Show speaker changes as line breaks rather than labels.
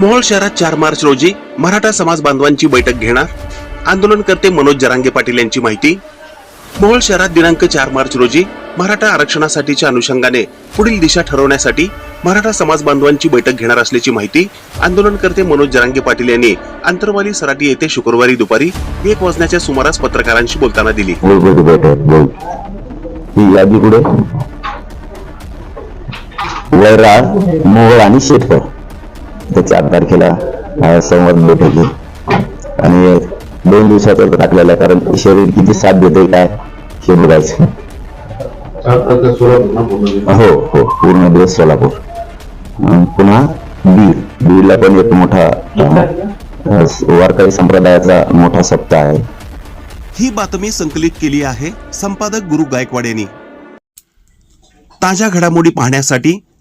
मोहोळ शहरात चार मार्च रोजी मराठा समाज बांधवांची बैठक घेणार आंदोलनकर्ते मनोज जरांगे पाटील यांची माहिती. मोहोळ शहरात दिनांक चार मार्च रोजी मराठा आरक्षणासाठीच्या अनुषंगाने पुढील दिशा ठरवण्यासाठी मराठा समाज बांधवांची बैठक घेणार असल्याची माहिती आंदोलनकर्ते मनोज जरांगे पाटील यांनी आंतरवाली सराटी येथे शुक्रवारी दुपारी एक वाजण्याच्या सुमारास पत्रकारांशी बोलताना दिली.
यादी कुठे? आणि शेटकर त्या चार तारखेला संवाद बैठक आहे आणि दोन दिवसाचा टाकलेला आहे कारण शरीर किती साथ देते काय हे बघायचं. हो हो पूर्ण दिवस सोलापूर. पुन्हा बीड. बीडला पण एक मोठा वारकरी संप्रदायाचा मोठा सप्ताह आहे.
ही बातमी संकलित केली आहे संपादक गुरु गायकवाड यांनी. ताज्या घडामोडी पाहण्यासाठी